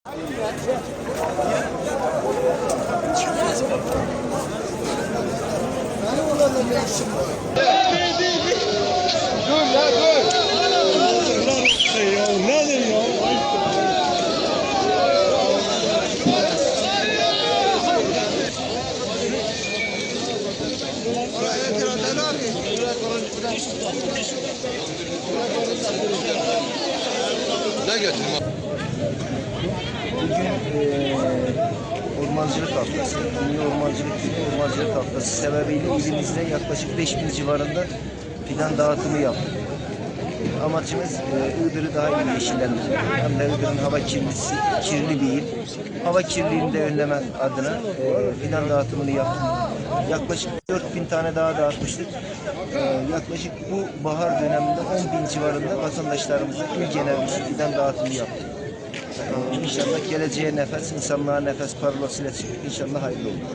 Dur ya dur. Ya nedir ya? Ne götürme? Bugün eee ormancılık haftası. Dünya Ormancılık Günü Ormancılık Haftası sebebiyle ilimizde yaklaşık 5000 civarında fidan dağıtımı yaptık. Amacımız eee Iğdır'ı daha iyi yeşillendirmek. Hem de Iğdır'ın hava kirlisi, kirli bir il. Hava kirliliğini de önlemek adına eee fidan dağıtımını yaptık. Yaklaşık 4000 tane daha dağıtmıştık. Eee yaklaşık bu bahar döneminde 10 bin civarında vatandaşlarımıza il genel bir fidan dağıtımı yaptık. İnşallah geleceğe nefes, insanlığa nefes parolasıyla çıktık. İnşallah hayırlı olur.